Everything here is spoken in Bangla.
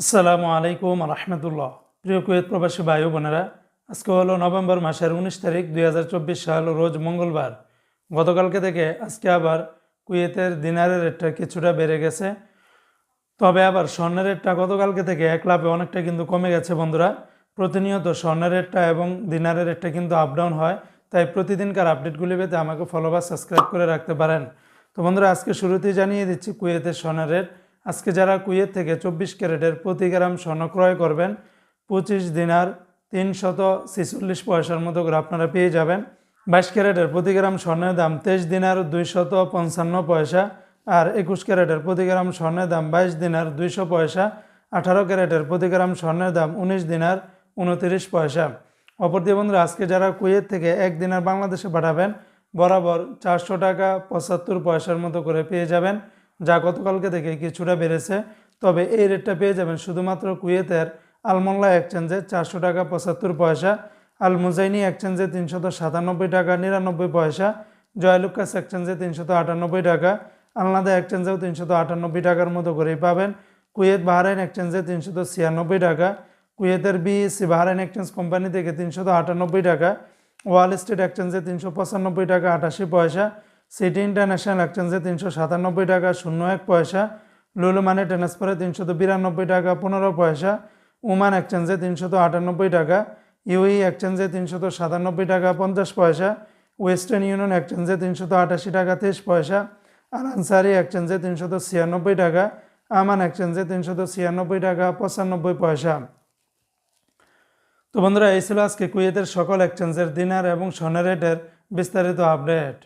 আসসালামু আলাইকুম রহমতুল্লাহ। প্রিয় কুয়েত প্রবাসী ভাই বোনেরা, আজকে হলো নভেম্বর মাসের উনিশ তারিখ দুই হাজার চব্বিশ সাল, রোজ মঙ্গলবার। গতকালকে থেকে আজকে আবার কুয়েতের দিনারের রেটটা কিছুটা বেড়ে গেছে। তবে আবার স্বর্ণের রেটটা গতকালকে থেকে এক লাভে অনেকটা কিন্তু কমে গেছে বন্ধুরা। প্রতিনিয়ত স্বর্ণের রেটটা এবং দিনারের রেটটা কিন্তু আপ ডাউন হয়, তাই প্রতিদিনকার আপডেটগুলি পেতে আমাকে ফলো বা সাবস্ক্রাইব করে রাখতে পারেন। তো বন্ধুরা, আজকে শুরুতেই জানিয়ে দিচ্ছি কুয়েতের স্বর্ণের রেট। আজকে যারা কুয়েত থেকে চব্বিশ ক্যারেটের প্রতি গ্রাম স্বর্ণ ক্রয় করবেন, পঁচিশ দিনার তিনশত ছেচল্লিশ পয়সার মতো করে আপনারা পেয়ে যাবেন। বাইশ ক্যারেটের প্রতি গ্রাম স্বর্ণের দাম তেইশ দিনার দুইশত পঞ্চান্ন পয়সা আর একুশ ক্যারেটের প্রতি গ্রাম স্বর্ণের দাম বাইশ দিনার দুইশো পয়সা। আঠারো ক্যারেটের প্রতি গ্রাম স্বর্ণের দাম উনিশ দিনার উনতিরিশ পয়সা। অপরদি বন্ধুরা, আজকে যারা কুয়েত থেকে এক দিনার বাংলাদেশে পাঠাবেন, বরাবর চারশো টাকা পঁচাত্তর পয়সার মতো করে পেয়ে যাবেন। যা গতকালকে থেকে কিছুটা বেড়েছে। তবে এই রেটটা পেয়ে যাবেন শুধুমাত্র কুয়েতের আলমোল্লা এক্সচেঞ্জে চারশো টাকা পঁচাত্তর পয়সা আল মুজাইনি এক্সচেঞ্জে তিনশত সাতানব্বই টাকা নিরানব্বই পয়সা জয়লুকাস এক্সচেঞ্জে তিনশত আটানব্বই টাকা, আলনাদা এক্সচেঞ্জেও তিনশত আটানব্বই টাকার মতো করেই পাবেন। কুয়েত বাহরাইন এক্সচেঞ্জে তিনশত ছিয়ানব্বই টাকা, কুয়েতের বিএসসি বাহরাইন এক্সচেঞ্জ কোম্পানি থেকে তিনশত আটানব্বই টাকা, ওয়াল স্ট্রিট এক্সচেঞ্জে তিনশো পঁচানব্বই টাকা আটাশি পয়সা সিটি ইন্টারন্যাশনাল এক্সচেঞ্জে তিনশো সাতানব্বই টাকা, শূন্য এক পয়সা। লুলু মানি ট্রান্সফারে তিনশত বিরানব্বই টাকা, পনেরো পয়সা। উমান এক্সচেঞ্জে তিনশত আটানব্বই টাকা। ইউই এক্সচেঞ্জে তিনশত সাতানব্বই টাকা, পঞ্চাশ পয়সা। ওয়েস্টার্ন ইউনিয়ন এক্সচেঞ্জে তিনশত আটাশি টাকা, তেইশ পয়সা। আর আনসারি এক্সচেঞ্জে তিনশত ছিয়ানব্বই টাকা। আমান এক্সচেঞ্জে তিনশত ছিয়ানব্বই টাকা, পঁচানব্বই পয়সা। তো বন্ধুরা, এই ছিল আজকে কুয়েতের সকল এক্সচেঞ্জের দিনার এবং স্বর্ণের রেটের বিস্তারিত আপডেট